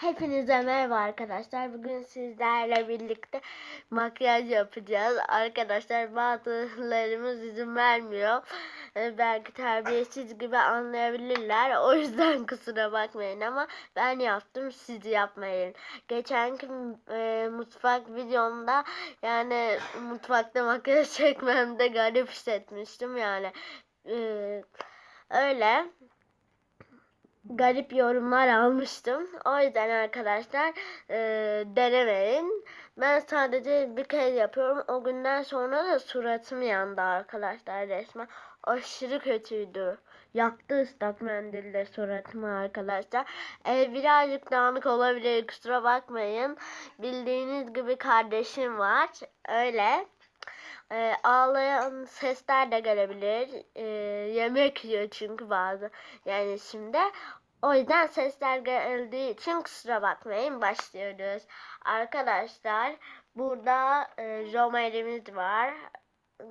Hepinize merhaba arkadaşlar. Bugün sizlerle birlikte makyaj yapacağız. Arkadaşlar bazılarımız izin vermiyor. Ee, belki terbiyesiz gibi anlayabilirler. O yüzden kusura bakmayın ama ben yaptım siz yapmayın. Geçenki e, mutfak videomda yani mutfakta makyaj çekmemde garip hissetmiştim yani. Ee, öyle garip yorumlar almıştım. O yüzden arkadaşlar e, denemeyin. Ben sadece bir kez yapıyorum. O günden sonra da suratım yandı arkadaşlar resmen. Aşırı kötüydü. Yaktı ıslak mendille suratımı arkadaşlar. E, birazcık dağınık olabilir kusura bakmayın. Bildiğiniz gibi kardeşim var. Öyle. E, ağlayan sesler de gelebilir. E, yemek yiyor çünkü bazı yani şimdi. O yüzden sesler geldiği için kusura bakmayın. Başlıyoruz. Arkadaşlar burada e, romerimiz var.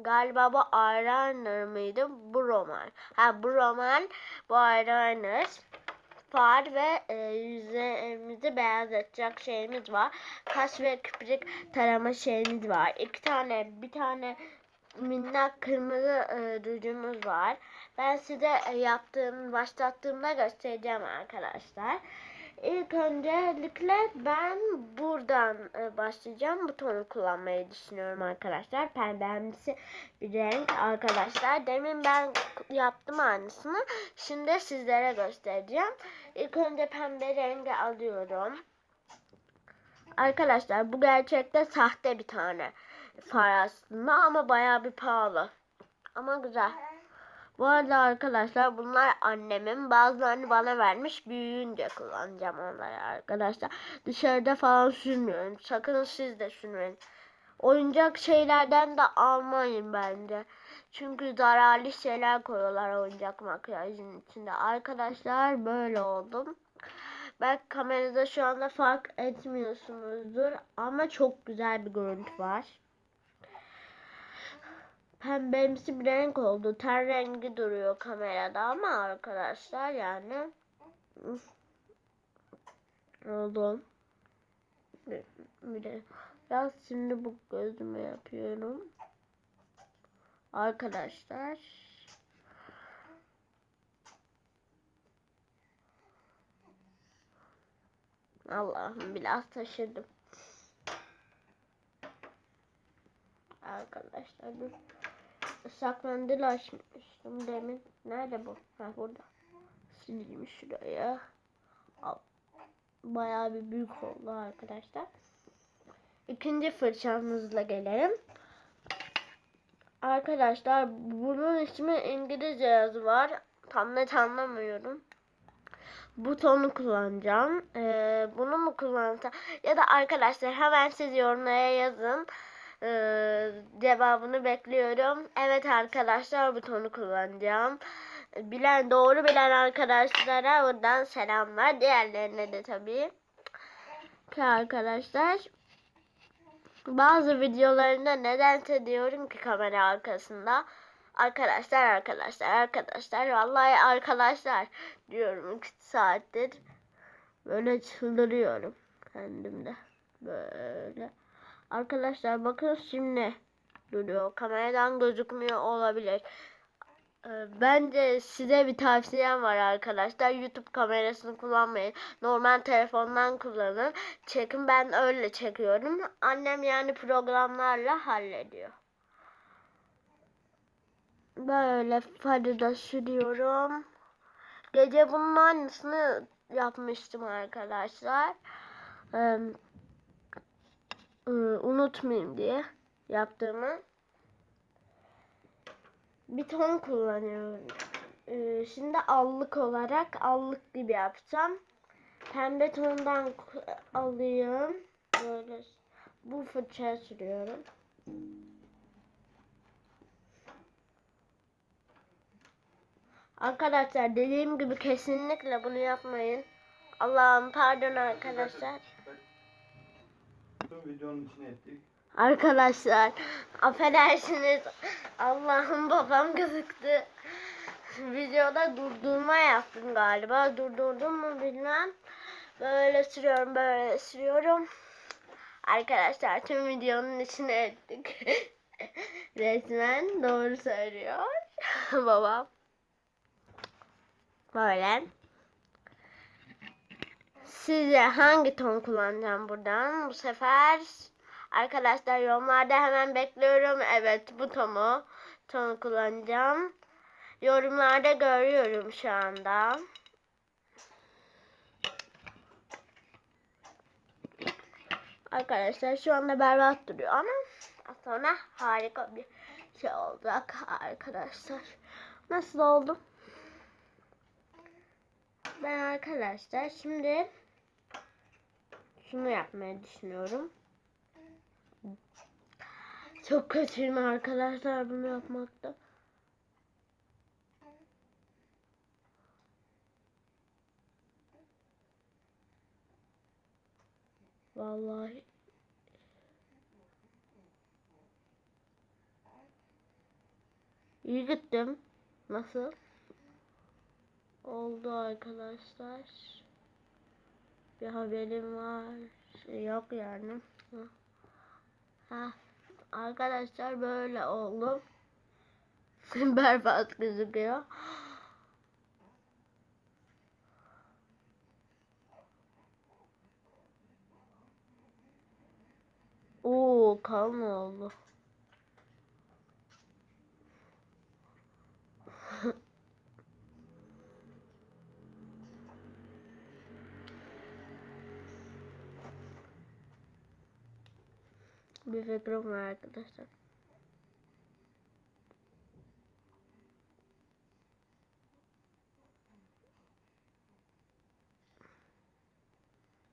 Galiba bu eyeliner mıydı? Bu roman. Ha bu roman, bu eyeliner far ve e, yüzlerimizi beyazlatacak şeyimiz var. Kaş ve kıpırık tarama şeyimiz var. İki tane, bir tane minnak kırmızı e, rujumuz var. Ben size e, yaptığım, başlattığımda göstereceğim arkadaşlar. İlk öncelikle ben buradan e, başlayacağım. Bu tonu kullanmayı düşünüyorum arkadaşlar. Pembemsi bir renk arkadaşlar. Demin ben yaptım aynısını. Şimdi sizlere göstereceğim. İlk önce pembe rengi alıyorum. Arkadaşlar bu gerçekte sahte bir tane far aslında ama baya bir pahalı. Ama güzel. Bu arada arkadaşlar bunlar annemin bazılarını bana vermiş büyüyünce kullanacağım onları arkadaşlar. Dışarıda falan sürmüyorum. Sakın siz de sürmeyin. Oyuncak şeylerden de almayın bence. Çünkü zararlı şeyler koyuyorlar oyuncak makyajın içinde. Arkadaşlar böyle oldum. Ben kamerada şu anda fark etmiyorsunuzdur ama çok güzel bir görüntü var pembemsi bir renk oldu. Ten rengi duruyor kamerada ama arkadaşlar yani oldu. Bir de biraz şimdi bu gözüme yapıyorum. Arkadaşlar Allah'ım biraz taşıdım. Arkadaşlar dur. Mendil açmıştım demin. Nerede bu? Ha burada. Silmiş şuraya. Al. Bayağı bir büyük oldu arkadaşlar. İkinci fırçamızla gelelim. Arkadaşlar bunun ismi İngilizce yazı var. Tam net anlamıyorum. Butonu kullanacağım. Ee, bunu mu kullansam? Ya da arkadaşlar hemen siz yorumlara yazın e, cevabını bekliyorum. Evet arkadaşlar butonu kullanacağım. Bilen doğru bilen arkadaşlara buradan selamlar. Diğerlerine de tabii. Ki arkadaşlar bazı videolarında nedense diyorum ki kamera arkasında arkadaşlar arkadaşlar arkadaşlar vallahi arkadaşlar diyorum 2 saattir böyle çıldırıyorum kendimde böyle Arkadaşlar bakın şimdi duruyor. Kameradan gözükmüyor olabilir. Ee, bence size bir tavsiyem var arkadaşlar. YouTube kamerasını kullanmayın. Normal telefondan kullanın. Çekin ben öyle çekiyorum. Annem yani programlarla hallediyor. Böyle farı da sürüyorum. Gece bunun aynısını yapmıştım arkadaşlar. Ee, unutmayayım diye yaptığımı bir ton kullanıyorum. Ee, şimdi allık olarak allık gibi yapacağım. Pembe tondan alıyorum. Böyle bu fırçaya sürüyorum. Arkadaşlar dediğim gibi kesinlikle bunu yapmayın. Allah'ım pardon arkadaşlar. Videonun içine ettik. Arkadaşlar affedersiniz. Allah'ım babam gözüktü. Videoda durdurma yaptım galiba. Durdurdum mu bilmem. Böyle sürüyorum böyle sürüyorum. Arkadaşlar tüm videonun içine ettik. Resmen doğru söylüyor. Babam. Böyle. Sizce hangi ton kullanacağım buradan? Bu sefer arkadaşlar yorumlarda hemen bekliyorum. Evet bu tonu ton kullanacağım. Yorumlarda görüyorum şu anda. Arkadaşlar şu anda berbat duruyor ama sonra harika bir şey olacak arkadaşlar. Nasıl oldu? Ben arkadaşlar şimdi şunu yapmayı düşünüyorum. Çok kötüyüm arkadaşlar bunu yapmakta. Vallahi iyi gittim. Nasıl? Oldu arkadaşlar. Bir haberim var. Şey yok yani. Ha. Arkadaşlar böyle oldu. Berbat gözüküyor. Oo kan oldu. Bir fikrim var arkadaşlar.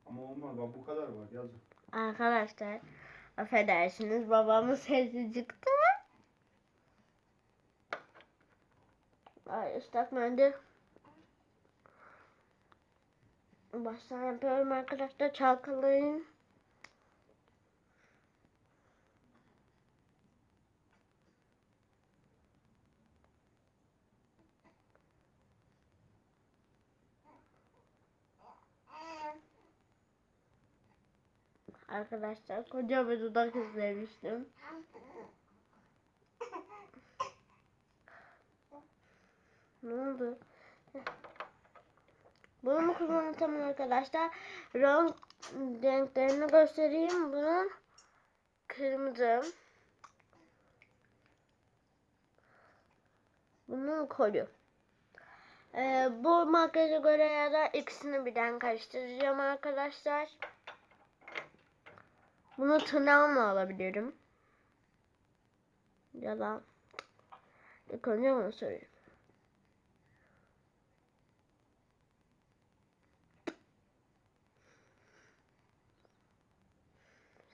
Ama olmaz bak bu kadar var yazık. Arkadaşlar affedersiniz babamın sesi çıktı. Ay ıslak mendil. Baştan yapıyorum arkadaşlar çalkalayın. Arkadaşlar koca bir dudak izlemiştim. Ne oldu? Bunu kullanacağım arkadaşlar? Renk renklerini göstereyim. Bunun kırmızı. Bunun koyu. Ee, bu makyaja göre ya da ikisini birden karıştıracağım arkadaşlar. Bunu tırnağımla alabilirim. Ya da ilk önce bunu söyleyeyim.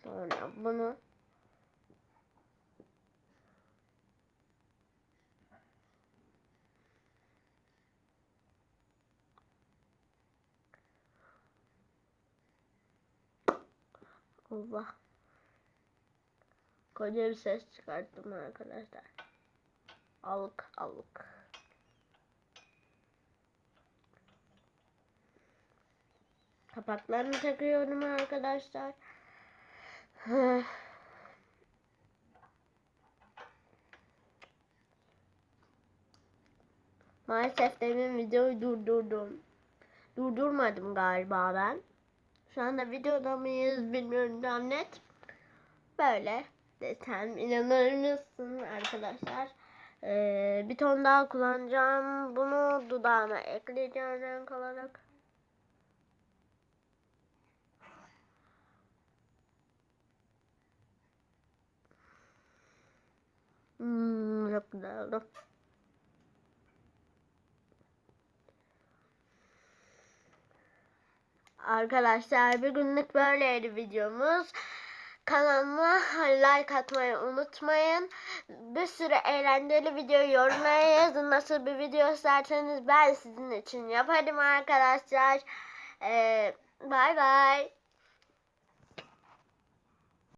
Sonra bunu Allah. Koca bir ses çıkarttım arkadaşlar. Alık alık. Kapaklarını takıyorum arkadaşlar. Maalesef demin videoyu durdurdum. Durdurmadım galiba ben. Şu anda videoda mıyız bilmiyorum tam net. Böyle desem inanır mısın arkadaşlar? Ee, bir ton daha kullanacağım. Bunu dudağıma ekleyeceğim renk olarak. Hmm, çok güzel oldu. Arkadaşlar bir günlük böyleydi videomuz. Kanalıma like atmayı unutmayın. Bir sürü eğlenceli video yorumlara yazın. Nasıl bir video isterseniz ben sizin için yaparım arkadaşlar. Ee, bye bye.